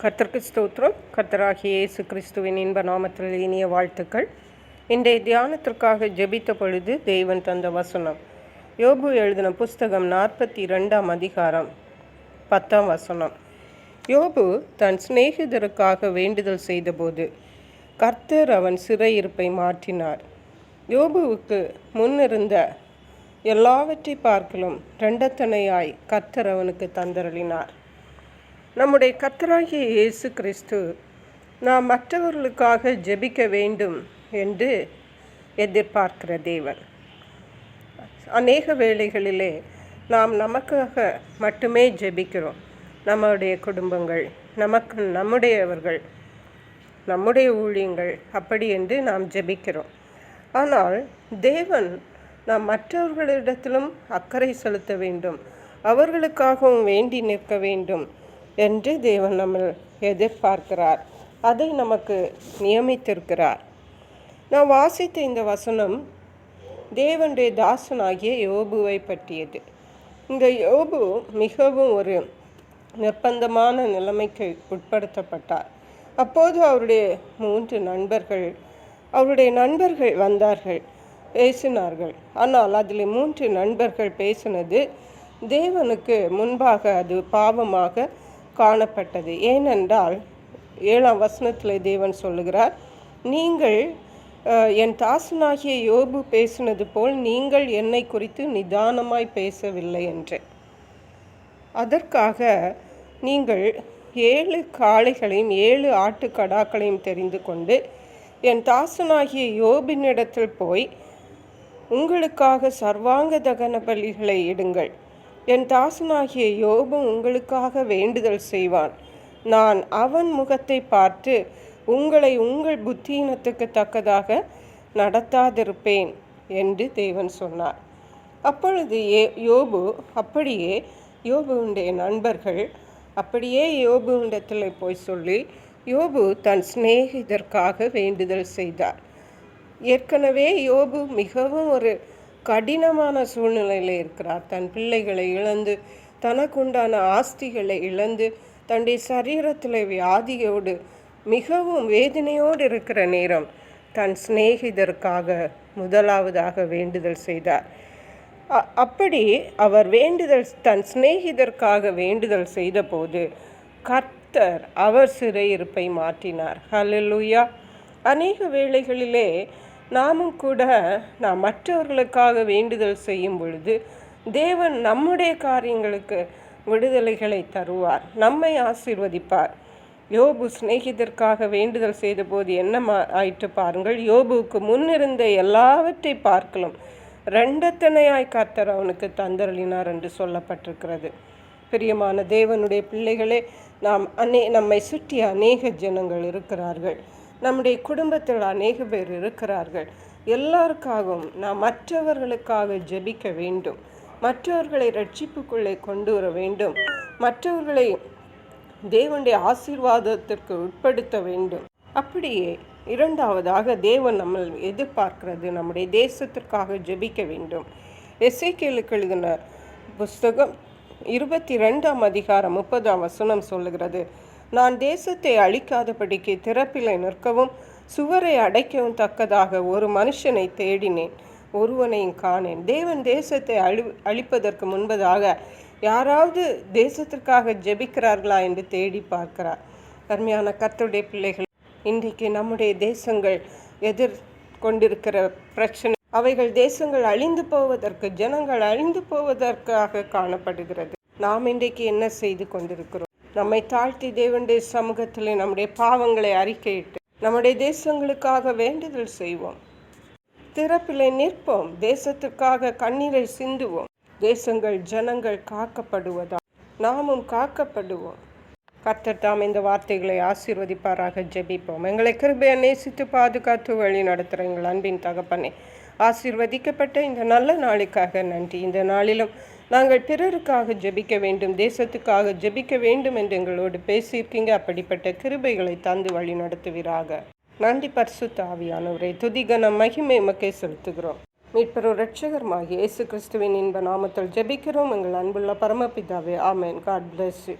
கர்த்தருக்கு ஸ்தோத்திரம். கர்த்தராகிய இயேசு கிறிஸ்துவின் இன்ப நாமத்தில் இனிய வாழ்த்துக்கள். இன்றைய தியானத்திற்காக ஜெபித்த பொழுது தெய்வன் தந்த வசனம். யோபு எழுதின புஸ்தகம் நாற்பத்தி ரெண்டாம் அதிகாரம் பத்தாம் வசனம். யோபு தன் சிநேகிதருக்காக வேண்டுதல் செய்தபோது கர்த்தர் அவன் சிறையிருப்பை மாற்றினார். யோபுவுக்கு முன்னிருந்த எல்லாவற்றை பார்க்கலும் ரெண்டத்தனையாய் கர்த்தர் அவனுக்கு தந்தரளினார். நம்முடைய கத்தராகிய இயேசு கிறிஸ்து நாம் மற்றவர்களுக்காக ஜெபிக்க வேண்டும் என்று எதிர்பார்க்கிற தேவன். அநேக வேளைகளிலே நாம் நமக்காக மட்டுமே ஜெபிக்கிறோம். நம்முடைய குடும்பங்கள் நமக்கு நம்முடையவர்கள் நம்முடைய ஊழியங்கள் அப்படி என்று நாம் ஜெபிக்கிறோம். ஆனால் தேவன் நாம் மற்றவர்களிடத்திலும் அக்கறை செலுத்த வேண்டும். அவர்களுக்காகவும் வேண்டி நிற்க வேண்டும். என்று தேவன் நம்ம எதிர்பார்க்கிறார். அதை நமக்கு நியமித்திருக்கிறார். நான் வாசித்த இந்த வசனம் தேவனுடைய தாசனாகிய யோபுவை பற்றியது. இந்த யோபு மிகவும் ஒரு நிர்பந்தமான நிலைமைக்கு உட்படுத்தப்பட்டார். அப்போது அவருடைய மூன்று நண்பர்கள் அவருடைய நண்பர்கள் வந்தார்கள் பேசினார்கள். ஆனால் அதில் மூன்று நண்பர்கள் பேசினது தேவனுக்கு முன்பாக அது பாவமாக காணப்பட்டது. ஏனென்றால் ஏழாம் வசனத்தில் தேவன் சொல்லுகிறார் நீங்கள் என் தாசனாகிய யோபு பேசினது போல் நீங்கள் என்னை குறித்து நிதானமாய் பேசவில்லை என்று. அதற்காக நீங்கள் ஏழு காளைகளையும் ஏழு ஆட்டுக்கடாக்களையும் தெரிந்து கொண்டு என் தாசனாகிய யோபினிடத்தில் போய் உங்களுக்காக சர்வாங்க தகன பலிகளை இடுங்கள். என் தாசனாகிய யோபும் உங்களுக்காக வேண்டுதல் செய்வான். நான் அவன் முகத்தை பார்த்து உங்களை உங்கள் புத்தீனத்துக்கு தக்கதாக நடத்தாதிருப்பேன் என்று தேவன் சொன்னார். அப்பொழுது ஏ யோபு அப்படியே யோபுவுடைய நண்பர்கள் அப்படியே யோபுவிடத்தில் போய் சொல்லி யோபு தன் சிநேகிதற்காக வேண்டுதல் செய்தார். ஏற்கனவே யோபு மிகவும் ஒரு கடினமான சூழ்நிலையில் இருக்கிறார். தன் பிள்ளைகளை இழந்து தனக்குண்டான ஆஸ்திகளை இழந்து தன்னுடைய சரீரத்தில் வியாதியோடு மிகவும் வேதனையோடு இருக்கிற நேரம் தன் சிநேகிதருக்காக முதலாவதாக வேண்டுதல் செய்தார். அப்படி அவர் வேண்டுதல் தன் சிநேகிதற்காக வேண்டுதல் செய்தபோது கர்த்தர் அவர் சிறையிருப்பை மாற்றினார். ஹலலுயா அநேக வேளைகளிலே நாமும் கூட நாம் மற்றவர்களுக்காக வேண்டுதல் செய்யும் பொழுது தேவன் நம்முடைய காரியங்களுக்கு விடுதலைகளை தருவார் நம்மை ஆசீர்வதிப்பார். யோபு சிநேகிதற்காக வேண்டுதல் செய்தபோது என்ன ஆயிற்று பாருங்கள் யோபுவுக்கு முன்னிருந்த எல்லாவற்றை பார்க்கலாம் ரெண்டத்தனையாய் கர்த்தர் அவனுக்கு தந்தரளினார் என்று சொல்லப்பட்டிருக்கிறது. பிரியமான தேவனுடைய பிள்ளைகளே நாம் அநே நம்மை சுற்றி அநேக ஜனங்கள் இருக்கிறார்கள். நம்முடைய குடும்பத்தில் அநேக பேர் இருக்கிறார்கள். எல்லாருக்காகவும் நாம் மற்றவர்களுக்காக ஜெபிக்க வேண்டும். மற்றவர்களை ரட்சிப்புக்குள்ளே கொண்டு வர வேண்டும். மற்றவர்களை தேவனுடைய ஆசீர்வாதத்திற்கு உட்படுத்த வேண்டும். அப்படியே இரண்டாவதாக தேவன் நம்ம எதிர்பார்க்கிறது. நம்முடைய தேசத்திற்காக ஜெபிக்க வேண்டும். எஸ்ஐகேலுக்கு எழுதின புஸ்தகம் இருபத்தி ரெண்டாம் அதிகாரம் முப்பதாம் வசனம் சொல்லுகிறது. நான் தேசத்தை அழிக்காதபடிக்கு திறப்பிலை நிற்கவும் சுவரை அடைக்கவும் தக்கதாக ஒரு மனுஷனை தேடினேன் ஒருவனையும் காணேன். தேவன் தேசத்தை அழி அழிப்பதற்கு முன்பதாக யாராவது தேசத்திற்காக ஜெபிக்கிறார்களா என்று தேடி பார்க்கிறார். அருமையான கர்த்தருடைய பிள்ளைகள் இன்றைக்கு நம்முடைய தேசங்கள் எதிர் கொண்டிருக்கிற பிரச்சனை அவைகள் தேசங்கள் அழிந்து போவதற்கு ஜனங்கள் அழிந்து போவதற்காக காணப்படுகிறது. நாம் இன்றைக்கு என்ன செய்து கொண்டிருக்கிறோம்? நம்மை தாழ்த்தி தேவனுடைய சமூகத்தில் நம்முடைய பாவங்களை அறிக்கையிட்டு நம்முடைய தேசங்களுக்காக வேண்டுதல் செய்வோம். திறப்பிலை நிற்போம். தேசத்துக்காக கண்ணீரை சிந்துவோம். தேசங்கள் ஜனங்கள் காக்கப்படுவதா நாமும் காக்கப்படுவோம். கர்த்தர் தாம் இந்த வார்த்தைகளை ஆசீர்வதிப்பாராக ஜெபிப்போம். எங்களை கிருபையை நேசித்து பாதுகாத்து வழி நடத்துகிற எங்கள் அன்பின் தகப்பனே ஆசீர்வதிக்கப்பட்ட இந்த நல்ல நாளுக்காக நன்றி. இந்த நாளிலும் நாங்கள் பிறருக்காக ஜெபிக்க வேண்டும் தேசத்துக்காக ஜெபிக்க வேண்டும் என்று எங்களோடு பேசியிருக்கீங்க. அப்படிப்பட்ட கிருபைகளை தந்து வழி நடத்துவீராக. நன்றி பர்சு தாவியானவரை துதிகன மகிமை மக்கை செலுத்துகிறோம். மீட்பெரும் ரட்சகர்மாகி இயேசு கிறிஸ்துவின் இன்ப நாமத்தில் ஜெபிக்கிறோம். எங்கள் அன்புள்ள பரமபிதாவே ஆமேன். God bless you